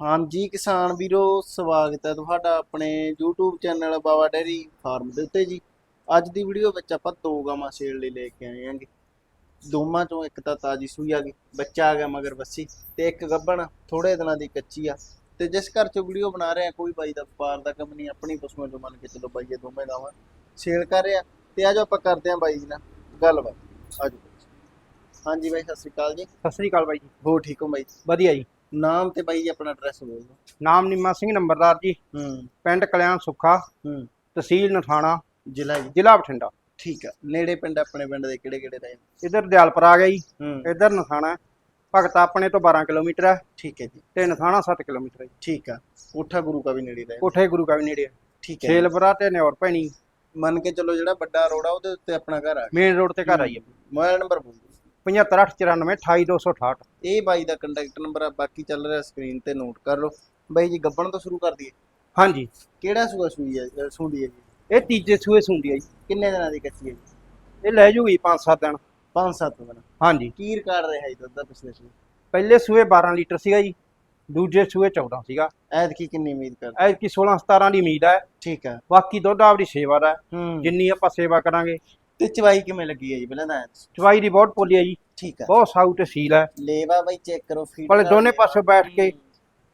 ਹਾਂਜੀ ਕਿਸਾਨ ਵੀਰੋ ਸਵਾਗਤ ਹੈ ਤੁਹਾਡਾ ਆਪਣੇ YouTube channel Baba dairy farm ਦੇ ਉੱਤੇ ਜੀ। ਅੱਜ ਦੀ ਵੀਡੀਓ ਵਿੱਚ ਆਪਾਂ ਦੋ ਗਾਵਾਂ ਸੇਲ ਲਈ ਲੈ ਕੇ ਆਏ ਆਂਗੇ ਦੋਵਾਂ ਚੋਂ ਇੱਕ ਤਾਂ ਤਾਜੀ ਸੂਈ ਆ ਗਈ ਬੱਚਾ ਆ ਗਿਆ ਮਗਰ ਬੱਸੀ ਤੇ ਇੱਕ ਗੱਭਣ ਥੋੜੇ ਦਿਨਾਂ ਦੀ ਕੱਚੀ ਆ। ਤੇ ਜਿਸ ਘਰ 'ਚ ਵੀਡੀਓ ਬਣਾ ਰਹੇ ਆ ਕੋਈ ਬਾਈ ਦਾ ਵਪਾਰ ਦਾ ਕੰਮ ਨਹੀਂ ਆਪਣੀ ਪਸ਼ੂਆਂ ਚੋਂ ਮੰਨ ਕੇ ਚਲੋ ਬਾਈ ਇਹ ਦੋਵੇਂ ਗਾਵਾਂ ਸੇਲ ਕਰ ਰਹੇ ਤੇ ਆਜੋ ਆਪਾਂ ਕਰਦੇ ਆ ਬਾਈ ਜੀ ਨਾਲ ਗੱਲਬਾਤ। ਆਜੋ। ਹਾਂਜੀ ਬਾਈ ਸਤਿ ਸ਼੍ਰੀ ਅਕਾਲ ਜੀ। ਸਤਿ ਸ੍ਰੀ ਅਕਾਲ ਬਾਈ ਜੀ। ਹੋ ਠੀਕ ਹੋ ਬਾਈ? ਵਧੀਆ ਜੀ। ਨਾਮ ਤੇ ਬਾਈ ਜੀ ਆਪਣਾ ਐਡਰੈਸ ਬੋਲ ਦਿਓ। ਨਾਮ ਨਿੰਮਾ ਸਿੰਘ ਨੰਬਰਦਾਰ ਜੀ। ਹੂੰ। ਪਿੰਡ ਕਲਿਆਣ ਸੁੱਖਾ ਹੂੰ। ਤਹਿਸੀਲ ਨਥਾਣਾ ਜ਼ਿਲ੍ਹਾ ਜੀ। ਜ਼ਿਲ੍ਹਾ ਬਠਿੰਡਾ। ਠੀਕ ਆ। ਨੇੜੇ ਪਿੰਡ ਆਪਣੇ ਪਿੰਡ ਦੇ ਕਿਹੜੇ ਕਿਹੜੇ ਰਹੇ ਇਧਰ ਦਿਆਲਪੁਰ ਆ ਗਿਆ ਜੀ। ਹੂੰ। ਇਧਰ ਨਥਾਣਾ ਭਗਤਾ ਆਪਣੇ ਤੋਂ 12 ਕਿਲੋਮੀਟਰ ਹੈ। ਠੀਕ ਹੈ ਜੀ। ਤੇ ਨਥਾਣਾ 7 ਕਿਲੋਮੀਟਰ ਹੈ ਠੀਕ ਆ। ਕੋਠਾ ਗੁਰੂ ਕਾ ਵੀ ਨੇੜੇ ਰਹੇ ਕੋਠੇ ਗੁਰੂ ਕਾ ਵੀ ਨੇੜੇ ਹੈ। ਠੀਕ ਹੈ ਛੇਲਪੁਰਾ ਤੇ ਨਿਉਰ ਭੈਣੀ। ਮੰਨ ਕੇ ਚਲੋ ਜਿਹੜਾ ਵੱਡਾ ਰੋਡ ਆ ਉਹਦੇ ਉੱਤੇ ਆਪਣਾ ਘਰ ਆ। ਮੇਨ ਰੋਡ ਤੇ ਘਰ ਆਈ ਹੈ। ਮੋਬਾਈਲ ਨੰਬਰ ਬੋਲ ਦਿਓ। 75894 28268 ਇਹ ਬਾਈ ਦਾ ਕੰਟੈਕਟ ਨੰਬਰ ਆ ਬਾਕੀ ਚੱਲ ਰਿਹਾ ਸਕਰੀਨ ਤੇ ਨੋਟ ਕਰ ਲਓ। ਬਾਈ ਜੀ ਗੱਬਣ ਤੋਂ ਸ਼ੁਰੂ ਕਰ ਦਈਏ। ਹਾਂਜੀ। ਕਿਹੜਾ ਸੂਆ ਸੂਈ ਹੈ ਅ, ਸੂੰਦੀ ਹੈ ਜੀ? ਇਹ ਤੀਜੇ ਸੂਏ ਸੁੰਦੀ ਹੈ ਜੀ। ਕਿੰਨੇ ਦਿਨਾਂ ਦੀ ਕੱਚੀ ਹੈ ਜੀ? ਇਹ ਲੈ ਜੂਗੀ 5-7 ਦਿਨ। 5-7 ਦਿਨ। ਹਾਂਜੀ। ਕੀ ਰਿਕਾਰਡ ਰਿਹਾ ਜੀ ਦੁੱਧ ਦਾ ਪਿਛਲੇ ਸੂਏ? ਪਹਿਲੇ ਸੂਏ 12 ਲੀਟਰ ਸੀਗਾ ਜੀ ਦੂਜੇ ਸੂਏ 14 ਸੀਗਾ। ਐਤਕੀ ਕਿੰਨੀ ਉਮੀਦ ਕਰਦੇ? ਐਤਕੀ 16-17 ਦੀ ਉਮੀਦ ਹੈ ਠੀਕ ਆ। ਬਾਕੀ ਦੁੱਧ ਆਪਦੀ ਸੇਵਾ ਦਾ ਹੈ। ਹੂੰ। ਜਿੰਨੀ ਆਪਾਂ ਸੇਵਾ ਕਰਾਂਗੇ ਤੇ ਚਵਾਈ ਕਿਵੇਂ ਲੱਗੀ ਹੈ ਜੀ? ਪਹਿਲਾਂ ਤਾਂ। ਚਵਾਈ ਦੀ ਬਹੁਤ ਪੋਲੀ ਹੈ ਜੀ। ਠੀਕ ਆ ਬਹੁਤ ਸਾਊ ਤੇ ਸੀਲ ਹੈ। ਲੇਵਾ ਬਾਈ ਚੈੱਕ ਕਰੋ ਫੀਡ ਭਲੇ ਦੋਨੇ। ਪਾਸੇ ਬੈਠ ਕੇ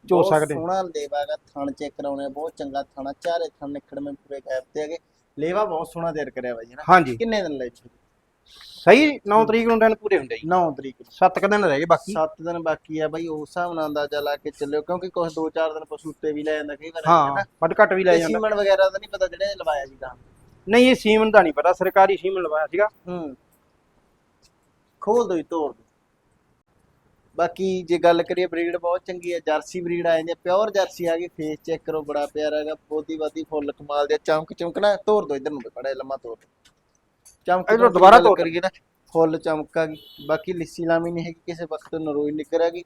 ਚੋ ਸਕਦੇ। ਸੋਹਣਾ ਲੇਵਾ ਹੈਗਾ ਥਣ ਚੈੱਕ ਕਰਾਉਣੇ ਬਹੁਤ ਚੰਗਾ ਥਣਾ ਚਾਰੇ ਥਣ ਨਿਕੜਵੇਂ ਪੂਰੇ ਗੈਪ ਤੇ ਹੈਗੇ। ਲੇਵਾ ਬਹੁਤ ਸੋਹਣਾ ਤਿਆਰ ਕਰਿਆ ਬਾਈ ਨਾ ਹਾਂਜੀ। ਕਿੰਨੇ ਦਿਨ ਲੈ ਚੁੱਕੇ? ਸਹੀ 9 ਤਰੀਕ ਨੂੰ ਦਿਨ ਪੂਰੇ ਹੁੰਦੇ ਜੀ। 9 ਤਰੀਕ ਨੂੰ। 7 ਕ ਦਿਨ ਰਹਿ ਗਏ ਬਾਕੀ। 7 ਦਿਨ ਬਾਕੀ ਆ ਬਾਈ ਉਸ ਹਿਸਾਬ ਨਾਲ ਅੰਦਾਜ਼ਾ ਲਾ ਕੇ ਚੱਲਿਓ ਕਿਉਂਕਿ ਕੁਝ 2-4 ਦਿਨ ਪਸ਼ੂ ਉੱਤੇ ਵੀ ਲੈ ਜਾਂਦਾ ਕਈ ਵਾਰ ਹਾਂ ਵੱਧ ਘੱਟ ਵੀ ਲੈ ਜਾਂਦਾ। ਸੀਮਨ ਵਗੈਰਾ ਦਾ ਨਹੀਂ ਪਤਾ ਜਿਹੜੇ ਲਵਾਇਆ ਸੀ ਤਾਂ ਨਹੀਂ ਇਹ ਸੀਮਨ ਦਾ ਨਹੀਂ ਪਤਾ ਸਰਕਾਰੀ ਸੀਮਨ ਲਵਾਇਆ ਸੀਗਾ। ਹੂੰ। ਖੋਲ ਦੋ ਹੀ ਤੋੜ ਦੋ। ਬਾਕੀ ਜੇ ਗੱਲ ਕਰੀਏ ਬਰੀਡ ਬਹੁਤ ਚੰਗੀ ਹੈ ਜਰਸੀ ਬਰੀਡ ਆ ਜਾਂਦੀ ਹੈ ਪਿਓਰ ਜਰਸੀ ਆ ਗਈ ਫੇਸ ਚੈੱਕ ਕਰੋ ਬੜਾ ਪਿਆਰਾ ਹੈਗਾ ਬੋਦੀ ਬਾਦੀ ਫੁੱਲ ਕਮਾਲ ਦੇ ਚਮਕ ਚਮਕਣਾ ਤੋੜ ਦੋ ਇਧਰ ਨੂੰ ਬੜਾ ਲੰਮਾ ਤੋੜ। ਚਮਕ ਇੱਧਰੋਂ ਦੁਬਾਰਾ ਤੋੜ। ਕਰੀਏ ਨਾ ਫੁੱਲ ਚਮਕ ਬਾਕੀ ਲਿੱਸੀ ਲਾਮੀ ਨਹੀਂ ਹੈਗੀ ਕਿਸੇ ਵਕਤ ਨਰੋਈ ਆ ਗਈ।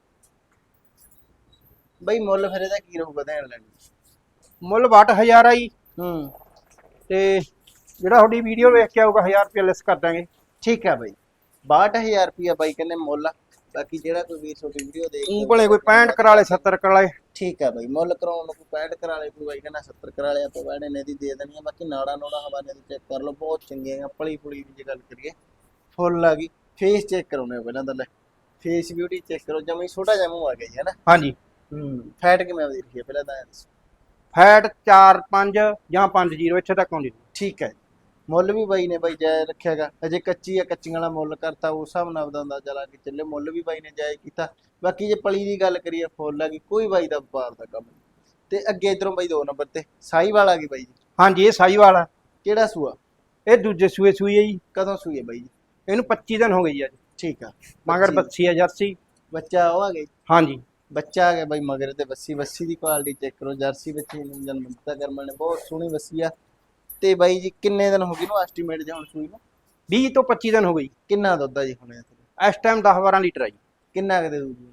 ਬਈ ਮੁੱਲ ਫਿਰ ਇਹਦਾ ਕੀ ਰਹੂਗਾ ਦੇਣ ਲੈਣ ਮੁੱਲ 62000 ਆ ਜੀ। ਹੂੰ। ਤੇ ਜਿਹੜਾ ਤੁਹਾਡੀ ਵੀਡੀਓ ਵੇਖ ਕੇ ਆਊਗਾ 1000 ਰੁਪਏ ਲੈਸ ਕਰ ਦਾਂਗੇ ਠੀਕ ਹੈ ਬਾਈ। 62000 ਰੁਪਿਆ ਬਾਈ ਕਹਿੰਦੇ ਮੁੱਲ ਆ। ਬਾਕੀ ਜਿਹੜਾ ਕੋਈ ਵੀਰ ਤੁਹਾਡੀ ਵੀਡੀਓ ਦੇਖ ਊਂ ਭਲੇ ਕੋਈ 65 ਕਰਾ ਲੇ 70 ਕਰਾ ਲੇ। ਠੀਕ ਹੈ ਬਾਈ ਮੁੱਲ ਕਰਾਉਣ ਨੂੰ ਕੋਈ 65 ਕਰਾ ਲੇ ਕੋਈ ਬਾਈ ਕਹਿੰਦਾ 70 ਕਰਾ ਲਿਆ ਤੋਂ ਬਾਅਦ ਇਹਨੇ ਦੀ ਦੇ ਦੇਣੀ ਆ। ਬਾਕੀ ਨਾੜਾ ਨੋੜਾ ਹਵਾਨੇ ਦੀ ਚੈੱਕ ਕਰ ਲਓ ਬਹੁਤ ਚੰਗੀਆਂ ਆ ਪਲੀ ਪੁਲੀ ਦੀ ਜੇ ਗੱਲ ਕਰੀਏ। ਫੁੱਲ ਆ ਗਈ। ਫੇਸ ਚੈੱਕ ਕਰਾਉਣੇ ਆ ਪਹਿਲਾਂ ਤਾਂ ਲੈ। ਫੇਸ ਬਿਊਟੀ ਚੈੱਕ ਕਰੋ ਜਮੀ ਛੋਟਾ ਜਿਹਾ ਮੂੰਹ ਆ ਗਿਆ ਜੀ ਹੈ ਨਾ? ਹਾਂਜੀ। ਹੂੰ ਫੈਟ ਕਿਵੇਂ ਆਉਂਦੀ ਰਹੀ ਹੈ ਪਹਿਲਾਂ ਤਾਂ ਦੱਸੋ। ਫੈਟ 4 5 ਜਾਂ 5 0 ਇੱਥੇ ਤੱਕ ਆਉਂਦੀ। ਠੀਕ ਹੈ ਮੁੱਲ ਵੀ ਬਾਈ ਨੇ ਬਾਈ ਜਾਇਜ਼ ਰੱਖਿਆਗਾ ਅਜੇ ਕੱਚੀ ਆ ਕੱਚੀਆਂ ਵਾਲਾ ਮੁੱਲ ਕਰਤਾ ਉਸ ਹਿਸਾਬ ਨਾਲ ਦਾ ਅੰਦਾਜ਼ਾ ਲਾ ਕੇ ਚੱਲੇ। ਮੁੱਲ ਵੀ ਬਾਈ ਨੇ ਜਾਇਜ਼ ਕੀਤਾ। ਬਾਕੀ ਜੇ ਪਲੀ ਦੀ ਗੱਲ ਕਰੀਏ ਫੁੱਲ ਆ ਗਈ ਕੋਈ ਬਾਈ ਦਾ ਵਪਾਰ ਦਾ ਕੰਮ ਨਹੀਂ। ਤੇ ਅੱਗੇ ਇਧਰੋਂ ਬਾਈ ਦੋ ਨੰਬਰ ਤੇ ਸਾਈ ਵਾਲਾ ਗਈ ਬਾਈ ਜੀ। ਹਾਂਜੀ ਇਹ ਸਾਈਵਾਲ ਆ। ਕਿਹੜਾ ਸੂਆ? ਇਹ ਦੂਜੇ ਸੂਏ ਸੂਈ ਹੈ ਜੀ। ਕਦੋਂ ਸੂਈ ਹੈ ਬਾਈ ਜੀ? ਇਹਨੂੰ 25 ਦਿਨ ਹੋ ਗਏ ਜੀ ਅੱਜ। ਠੀਕ ਆ ਮਗਰ। ਬੱਚੀ ਹੈ ਜਰਸੀ। ਬੱਚਾ ਉਹ ਆ ਜੀ। ਹਾਂਜੀ। ਬੱਚਾ ਆ ਗਿਆ ਬਾਈ ਮਗਰ ਤੇ ਬੱਸੀ। ਬੱਸੀ ਦੀ ਕੁਆਲਿਟੀ ਚੈੱਕ ਕਰੋ ਜਰਸੀ ਬੱਚੇ ਨੂੰ ਜਨਮ ਦਿੱਤਾ ਕਰਮਾਂ ਨੇ। ਬਹੁਤ ਸੋਹਣੀ ਬੱਸੀ ਆ। ਤੇ ਬਾਈ ਜੀ ਕਿੰਨੇ ਦਿਨ ਹੋ ਗਏ ਨੂੰ ਐਸਟੀਮੇਟ ਜੇ ਹੁਣ ਸੂਈ ਨੂੰ? 20 ਤੋਂ 25 ਦਿਨ ਹੋ ਗਈ ਕਿੰਨਾ ਦੁੱਧ ਆ ਜੀ ਹੁਣ ਇਹ ਇਸ ਟਾਈਮ 10 12 ਲੀਟਰ ਆ ਜੀ। ਕਿੰਨਾ ਕੁ ਦੇ ਦੂਗੀ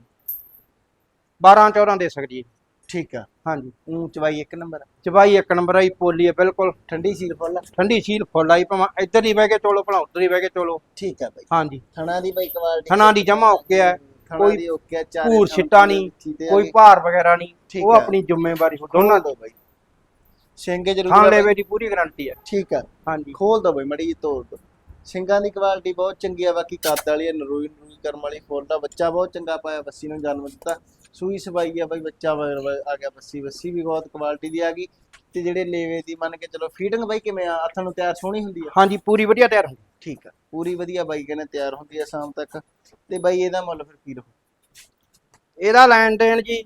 12 14 ਦੇ ਸਕਦੀ ਹੈ ਠੀਕ ਆ। ਹਾਂਜੀ। ਊਂ ਚਵਾਈ ਇੱਕ ਨੰਬਰ ਚਵਾਈ ਇੱਕ ਨੰਬਰ ਆਈ ਪੋਲੀ ਹੈ ਬਿਲਕੁਲ। ਠੰਡੀ ਸੀਲ ਫੁੱਲ ਠੰਡੀ ਸੀਲ ਫੁੱਲ ਆਈ ਭਾਵੇਂ ਇੱਧਰ ਹੀ ਬਹਿ ਕੇ ਚੋਲੋ ਭਲਾ ਉੱਧਰ ਹੀ ਬਹਿ ਕੇ ਚੋਲੋ। ਠੀਕ ਆ ਬਾਈ। ਹਾਂਜੀ। ਥਣਾ ਦੀ ਬਾਈ ਕੁਆਲਿਟੀ ਥਣਾ ਦੀ ਜਮਾ ਓਕੇ ਹੈ ਕੋਈ ਓਕੇ ਆ ਚਾਰੇ ਭੂਰ ਛਿੱਟਾ ਨਹੀਂ ਕੋਈ। ਭਾਰ ਵਗੈਰਾ ਨਹੀਂ। ਠੀਕ ਉਹ ਹੈ। ਆਪਣੀ ਜ਼ਿੰਮੇਵਾਰੀ ਦੋਨਾਂ ਦੋਨਾਂ ਦੀ। ਦੋ ਬਾਈ। ਸਿੰਗੇ ਜ਼ਰੂਰ ਬਾਈ। ਲੈਵੇ ਦੀ ਪੂਰੀ ਗਾਰੰਟੀ ਹੈ ਠੀਕ ਆ। ਹਾਂਜੀ। ਖੋਲ ਦੋ ਬਈ ਮੜੀ ਤੋੜ ਦੋ। ਸਿੰਘਾਂ ਦੀ ਕੁਆਲਿਟੀ ਬਹੁਤ ਚੰਗੀ ਆ ਬਾਕੀ ਕੱਦ ਵਾਲੀ ਨਰੋਈ ਨਰੋਈ ਕਰਮ ਵਾਲੀ ਫੁੱਲ ਦਾ। ਬੱਚਾ ਬਹੁਤ ਚੰਗਾ ਪਾਇਆ ਬੱਸੀ ਨੂੰ ਜਨਮ ਦਿੱਤਾ। ਸੂਈ ਸਵਾਈ ਆ ਬਈ ਬੱਚਾ ਆ ਗਿਆ ਬੱਸੀ। ਬੱਸੀ ਵੀ ਬਹੁਤ ਕੁਆਲਿਟੀ ਦੀ ਆ ਗਈ। ਤੇ ਜਿਹੜੇ ਲੇਵੇ ਦੀ ਮੰਨ ਕੇ ਚਲੋ ਫੀਡਿੰਗ ਬਾਈ ਕਿਵੇਂ ਆ? ਹੱਥਾਂ ਨੂੰ ਤਿਆਰ ਸੋਹਣੀ ਹੁੰਦੀ ਆ? ਹਾਂਜੀ ਪੂਰੀ ਵਧੀਆ ਤਿਆਰ ਹੁੰਦੀ। ਠੀਕ ਆ। ਪੂਰੀ ਵਧੀਆ ਬਾਈ ਕਹਿੰਦੇ ਤਿਆਰ ਹੁੰਦੀ ਆ ਸ਼ਾਮ ਤੱਕ। ਤੇ ਬਾਈ ਇਹਦਾ ਮੁੱਲ ਫਿਰ ਕੀ ਰਹੂ? ਇਹਦਾ ਲੈਣ ਦੇਣ ਜੀ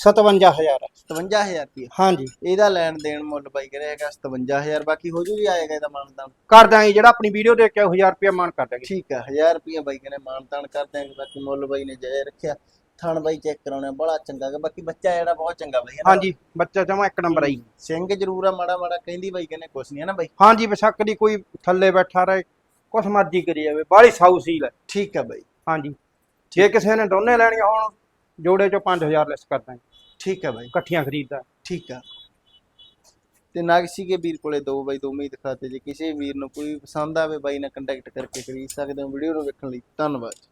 57000 ਹੈ 57000 ਰੁਪਏ ਹਾਂਜੀ। ਇਹਦਾ ਲੈਣ ਦੇਣ ਮੁੱਲ ਬਾਈ ਕਰਿਆ ਹੈਗਾ 57000 ਬਾਕੀ ਹੋ ਜੂ ਵੀ ਆਏਗਾ ਇਹਦਾ ਮਾਨਦਾਨ ਕਰ ਦਾਂਗੇ ਜਿਹੜਾ ਆਪਣੀ ਵੀਡੀਓ ਦੇਖ ਕੇ 1000 ਰੁਪਏ ਮਾਨ ਕਰ ਦਾਂਗੇ ਠੀਕ ਆ 1000 ਰੁਪਏ ਬਾਈ ਕਹਿੰਦੇ ਮਾਨਤਾਨ ਕਰ ਦਿਆਂਗੇ ਬਾਕੀ ਮੁੱਲ ਬਾਈ ਨੇ ਜਾਇ ਰੱਖਿਆ। ਥਣ ਬਾਈ ਚੈੱਕ ਕਰਾਉਣਾ ਬੜਾ ਚੰਗਾ ਗਾ ਬਾਕੀ ਬੱਚਾ ਜਿਹੜਾ ਬਹੁਤ ਚੰਗਾ ਬਾਈ ਹੈ ਨਾ। ਹਾਂਜੀ ਬੱਚਾ ਜਮਾ ਇੱਕ ਨੰਬਰ ਆਈ ਸਿੰਘ ਜ਼ਰੂਰ ਆ ਮਾੜਾ ਮਾੜਾ ਕਹਿੰਦੀ ਬਾਈ ਕਹਿੰਦੇ ਕੁਛ ਨਹੀਂ ਹੈ ਨਾ ਬਾਈ? ਹਾਂਜੀ ਬਸ਼ੱਕ ਦੀ ਕੋਈ ਥੱਲੇ ਬੈਠਾ ਰਹੇ ਕੁਛ ਮਰਜ਼ੀ ਕਰੀ ਜਾਵੇ ਬਾਹਲੀ ਸਾਊ ਸੀਲ ਹੈ। ਠੀਕ ਆ ਬਾਈ। ਹਾਂਜੀ ਜੇ ਕਿਸੇ ਨੇ ਦੋਨੇ ਲੈਣੀਆਂ ਹੋਣ ਜੋੜੇ ਚੋਂ 5000 ਲੈਸ ਕਰ ਦਾਂਗੇ। ਠੀਕ ਆ ਬਾਈ। ਇਕੱਠੀਆਂ ਖਰੀਦਦਾ। ਠੀਕ ਆ। ਤੇ ਨਾਗਸੀ ਕੇ ਵੀਰ ਕੋਲੇ ਦੋ ਬਾਈ ਦੋਵੇਂ ਹੀ ਦਿਖਾਤੇ ਜੇ ਕਿਸੇ ਵੀਰ ਨੂੰ ਕੋਈ ਪਸੰਦ ਆਵੇ ਬਾਈ ਨਾਲ ਕੰਟੈਕਟ ਕਰਕੇ ਖਰੀਦ ਸਕਦੇ ਹੋ। ਵੀਡੀਓ ਨੂੰ ਵੇਖਣ ਲਈ ਧੰਨਵਾਦ।